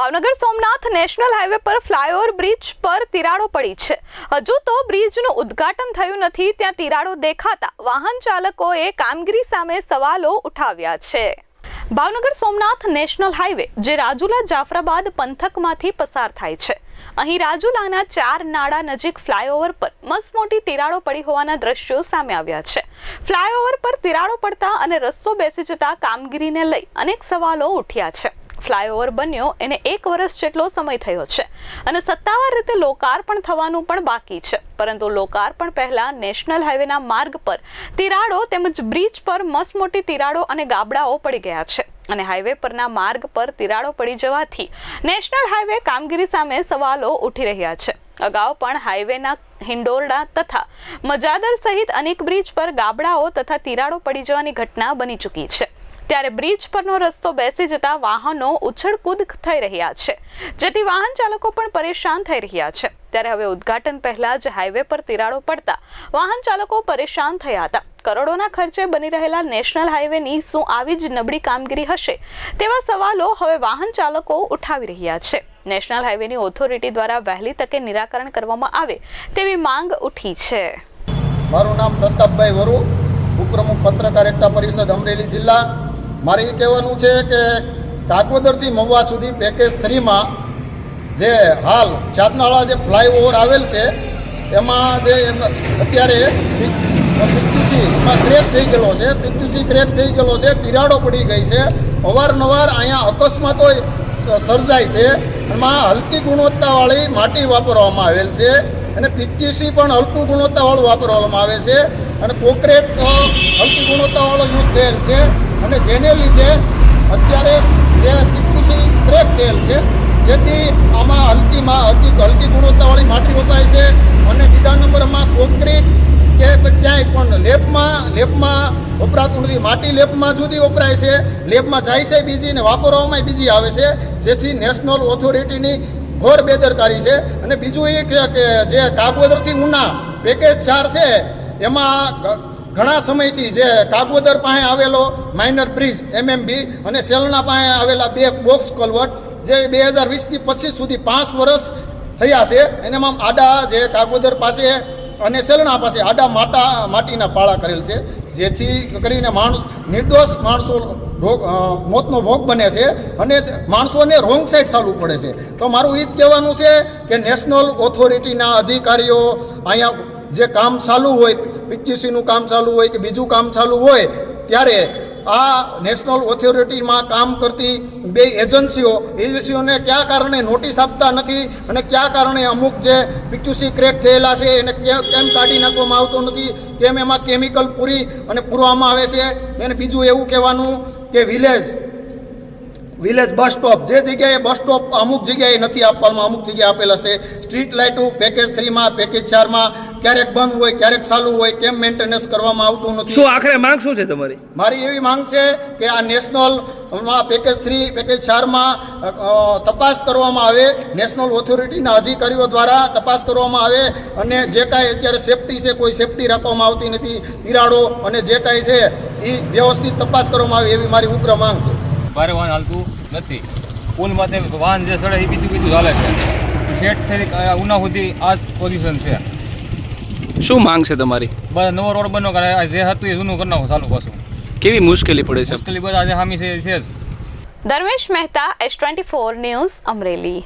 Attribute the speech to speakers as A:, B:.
A: Bhavnagar Somnath national highway પર flyover bridge પર તિરાડો પડી છે. હજુ તો બ્રિજનું ઉદ્ઘાટન થયું નથી, ત્યાં તિરાડો દેખાતા વાહન ચાલકોએ કામગીરી સામે સવાલો ઉઠાવ્યા છે. ભાવનગર સોમનાથ નેશનલ હાઈવે, જે રાજુલા જાફરાબાદ પંથકમાંથી પસાર થાય છે. અહીં રાજુલાના ચાર નાળા નજીક ફ્લાયઓવર પર મસમોટી તિરાડો પડી હોવાના દ્રશ્યો સામે આવ્યા છે. ફ્લાયઓવર પર તિરાડો પડતા અને રસ્તો બેસી જતા કામગીરીને લઈ અનેક સવાલો ઉઠ્યા છે. ફ્લાયઓવર બન્યો એને એક વર્ષ જેટલો સમય થયો છે. અને સત્તાવાર રીતે લોકાર્પણ થવાનું પણ બાકી છે. પરંતુ લોકાર્પણ પહેલાં નેશનલ હાઈવેના માર્ગ પર તિરાડો તેમજ બ્રિજ પર મસમોટી તિરાડો અને ગાબડાઓ પડી ગયા છે. અને હાઈવે પરના માર્ગ પર તિરાડો પડી જવાથી નેશનલ હાઈવે કામગીરી સામે સવાલો ઉઠી રહ્યા છે. અગાઉ પણ હાઈવેના હિંડોરડા તથા મજાદર સહિત અનેક બ્રિજ પર ગાબડાઓ તથા તિરાડો પડી જવાની ઘટના બની ચૂકી છે. ત્યારે બ્રિજ પરનો રસ્તો બેસી જતા વાહનો ઉછળકૂદ થઈ રહ્યા છે. જેથી વાહન ચાલકો પણ પરેશાન થઈ રહ્યા છે. ત્યારે હવે ઉદ્ઘાટન પહેલા જ હાઈવે પર તિરાડો પડતા વાહન ચાલકો પરેશાન થયા હતા. કરોડોના ખર્ચે બની રહેલા નેશનલ હાઈવેની શું આવી જ નબળી કામગીરી હશે તેવા સવાલો હવે વાહન ચાલકો ઉઠાવી રહ્યા છે. નેશનલ હાઈવેની ઓથોરિટી દ્વારા વહેલી તકે નિરાકરણ કરવામાં આવે તેવી માંગ ઉઠી છે.
B: મારું નામ પ્રતાપભાઈ વરુ, ઉપપ્રમુખ પત્રકારિતા પરિષદ અમરેલી જિલ્લા. મારે એ કહેવાનું છે કે કાગવદરથી મહુવા સુધી પેકેજ થ્રીમાં જે હાલ ચાતનાળા જે ફ્લાયઓવર આવેલ છે, એમાં જે અત્યારે પિક્ચુસી એમાં ક્રેક થઈ ગયેલો છે. પિક્ચુસી ક્રેક થઈ ગયેલો છે, તિરાડો પડી ગઈ છે. અવારનવાર અહીંયા અકસ્માતો સર્જાય છે. એમાં હલકી ગુણવત્તાવાળી માટી વાપરવામાં આવેલ છે અને પીક્યુસી પણ હલકું ગુણવત્તાવાળું વાપરવામાં આવે છે અને કોન્ક્રીટ હલકી ગુણવત્તાવાળો યુઝ થયેલ છે. અને જેને લીધે અત્યારે જે પીક્યુસી બ્રેક થયેલ છે, જેથી આમાં હલકીમાં હલકી હલકી ગુણવત્તાવાળી માટી વપરાય છે અને બીજા નંબરમાં કોન્ક્રીટ કે ક્યાંય પણ લેબમાં લેબમાં વપરાતું નથી. માટી લેબમાં જુદી વપરાય છે લેબમાં જાય છે બીજી ને વાપરવામાં બીજી આવે છે. જેથી નેશનલ ઓથોરિટીની ઘોર બેદરકારી છે. અને બીજું એ કે જે કાગોદરથી ઉના પેકેજ ચાર છે, એમાં ઘણા સમયથી જે કાગોદર પાસે આવેલો માઇનર બ્રિજ એમએમબી અને સેલના પાસે આવેલા બે બોક્સ કલવટ જે બે હજાર વીસથી પચીસ સુધી પાંચ વર્ષ થયા છે. એનામાં આડા જે કાગોદર પાસે અને સેલણા પાસે આડા માટા, માટીના પાળા કરેલ છે. જેથી કરીને માણસ, નિર્દોષ માણસો રોગ મોતનો ભોગ બને છે અને માણસોને રોંગ સાઈડ ચાલવું પડે છે. તો મારું એ જ કહેવાનું છે કે નેશનલ ઓથોરિટીના અધિકારીઓ અહીંયા જે કામ ચાલુ હોય પીક્યુસીનું કામ ચાલુ હોય કે બીજું કામ ચાલુ હોય, ત્યારે આ નેશનલ ઓથોરિટીમાં કામ કરતી બે એજન્સીઓ, એજન્સીઓને કયા કારણે નોટિસ આપતા નથી અને કયા કારણે અમુક જે પીક્યુસી ક્રેક થયેલા છે એને કેમ કાઢી નાખવામાં આવતો નથી, કેમ એમાં કેમિકલ પૂરી અને પૂરવામાં આવે છે, અને બીજું એવું કહેવાનું કે વિલેજ વિલેજ બસ સ્ટોપ, જે જગ્યાએ બસ સ્ટોપ અમુક જગ્યાએ નથી આપવામાં, અમુક જગ્યાએ આપેલા છે, સ્ટ્રીટ લાઇટો પેકેજ થ્રીમાં, પેકેજ ચારમાં ક્યારેક બંધ હોય ક્યારેક ચાલુ હોય કેમ મેન્ટેનન્સ કરવામાં આવતું નથી?
C: શું આખરે માંગ શું છે તમારી?
B: મારી એવી માંગ છે કે આ નેશનલમાં પેકેજ થ્રી પેકેજ ચારમાં તપાસ કરવામાં આવે. નેશનલ ઓથોરિટીના અધિકારીઓ દ્વારા તપાસ કરવામાં આવે અને જે કાંઈ અત્યારે સેફટી છે કોઈ સેફટી રાખવામાં આવતી નથી તિરાડો અને જે કાંઈ છે એ વ્યવસ્થિત તપાસ કરવામાં આવે એવી મારી ઉગ્ર માંગ છે.
D: ભારે વાહન હાલતું નથી. પુલમાં તે વાહન જે સડે એ બીજું બીજું ચાલે છે. ઠેઠ થઈ ઉના સુધી આ જ પોઝિશન છે.
C: શું માંગ છે તમારી?
D: બસ નવો રોડ બનો કરે જે હતું એ જૂનું કરી નાખો ચાલુ પાછું.
C: કેવી મુશ્કેલી પડે છે?
D: મુશ્કેલી બધા આજે હામી છે છે જ.
A: Dharmesh Mehta S twenty four news Amreli.